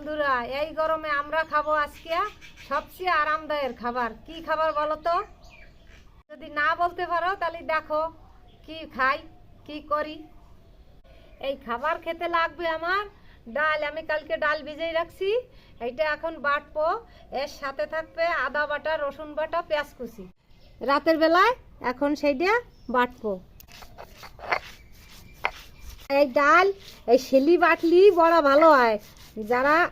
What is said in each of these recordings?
বন্ধুরা, এই গরমে আমরা খাব আজকে সবচেয়ে আরামদায়ের খাবার। কি খাবার বলো তো? যদি না বলতে পারো, তাহলে দেখো কি খাই, কি করি। এই খাবার খেতে লাগবে আমার ডাল। আমি কালকে ডাল ভিজেই রাখছি, এইটা এখন বাটবো। এর সাথে থাকবে আদা বাটা, রসুন বাটা, পেঁয়াজ কুচি। রাতের বেলায় এখন সেইটা বাটবো। এই ডাল, এই শিলি বাটলি বড়া ভালো হয়। যারা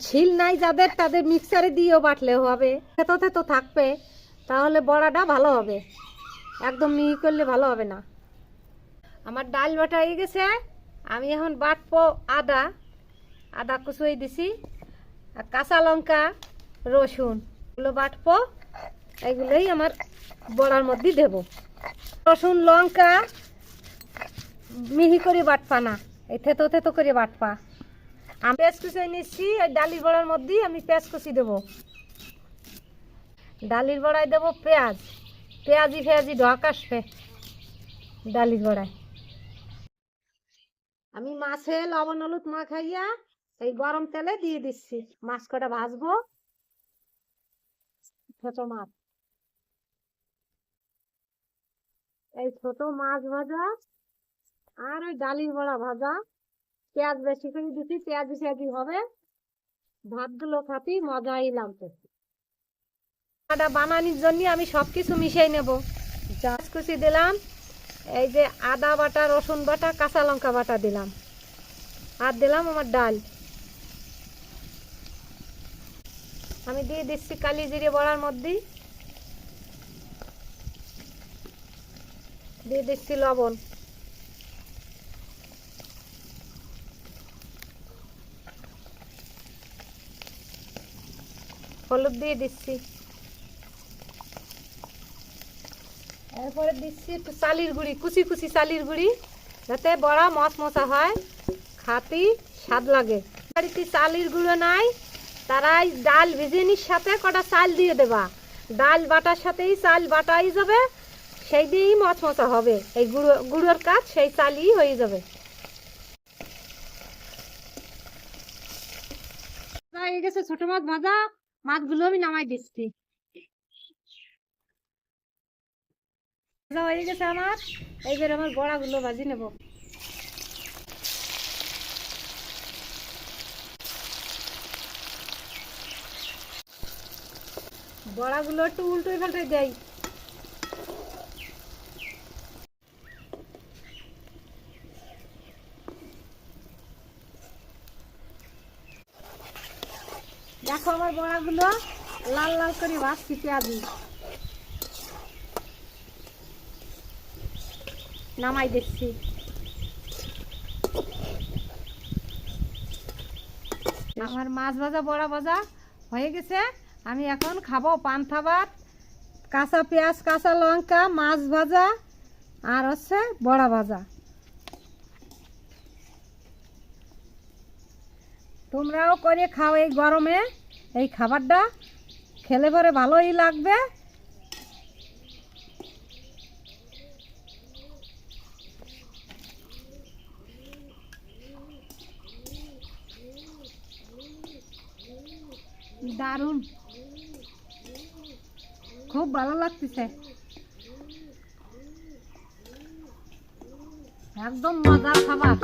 শিল নাই যাদের, তাদের মিক্সারে দিয়েও বাটলেও হবে। থেতো থেতো থাকবে, তাহলে বড়াটা ভালো হবে। একদম মিহি করলে ভালো হবে না। আমার ডাল বাটা হয়ে গেছে। আমি এখন বাটবো আদা। আদা কুচুই দিছি। আর কাঁচা লঙ্কা, রসুন এগুলো বাটবো। এগুলোই আমার বড়ার মধ্যে দেব। রসুন, লঙ্কা মিহি করে বাটপা না। এই থেতো থেতো করে বাটপা আমি পেঁয়াজ কুচিয়ে নিচ্ছি এই ডালির বড়ার মধ্যেই আমি পেঁয়াজ কুচি দেবো। ডালির বড়ায় দেবো পেঁয়াজ। পেঁয়াজি ফেয়াজি ঢক আসবে ডালির বড়ায়। আমি মাছে লবণ, হলুদ মাখাইয়া এই গরম তেলে দিয়ে দিচ্ছি। মাছ কটা ভাজবো? ছোট মাছ। এই ছোট মাছ ভাজা আর ওই ডালির বড়া ভাজা। পেঁয়াজ বেশি করে দিচ্ছি পেঁয়াজি পেঁয়াজি হবে? ভাতগুলো খাতি, মজাই লাগতেছে এটা বানানির জন্য আমি সব কিছু মিশিয়ে নেব। পেঁয়াজ কুচি দিলাম, এই যে আদা বাটা, রসুন বাটা, কাঁচা লঙ্কা বাটা দিলাম। আর দিলাম আমার ডাল। আমি দিয়ে দিচ্ছি কালি জিরে বড়ার মধ্যে। দিয়ে দিচ্ছি লবণ। হলুদ দিয়ে দিচ্ছি। এরপরে দিচ্ছি একটু চালির গুঁড়ি, কুচি কুচি চালির গুঁড়ি, যাতে বড়া মচ মচা হয় খাতি স্বাদ লাগে। বাড়িতে চালির গুঁড়ো নাই, তারাই ডাল ভিজেনির সাথে কটা চাল দিয়ে দেবা। ডাল বাটার সাথেই চাল বাটাই যাবে সেই দিয়েই মচ মচা হবে। এই গুঁড়ো, গুঁড়োর কাজ সেই চালই হয়ে যাবে। ছোট মাছ ভাজা মাছগুলো আমি নামাই দিচ্ছি। হয়ে গেছে আমার। এইবার আমার বড়া বড়াগুলো ভাজি নেব। বড়াগুলো একটু উল্টো ফেলতে দেয় দেখো আমার বড়াগুলো, লাল লাল করে ভাজছি পেঁয়াজি নামাই দেখছি আমার মাছ ভাজা, বড়া ভাজা হয়ে গেছে। আমি এখন খাব পান্থা ভাত, কাঁচা পেঁয়াজ, কাঁচা লঙ্কা, মাছ ভাজা, আর হচ্ছে বড়া ভাজা। তোমরাও করে খাও এই গরমে। এই খাবারটা খেলে পরে ভালোই লাগবে। দারুণ। খুব ভালো লাগতেছে। একদম মজার খাবার।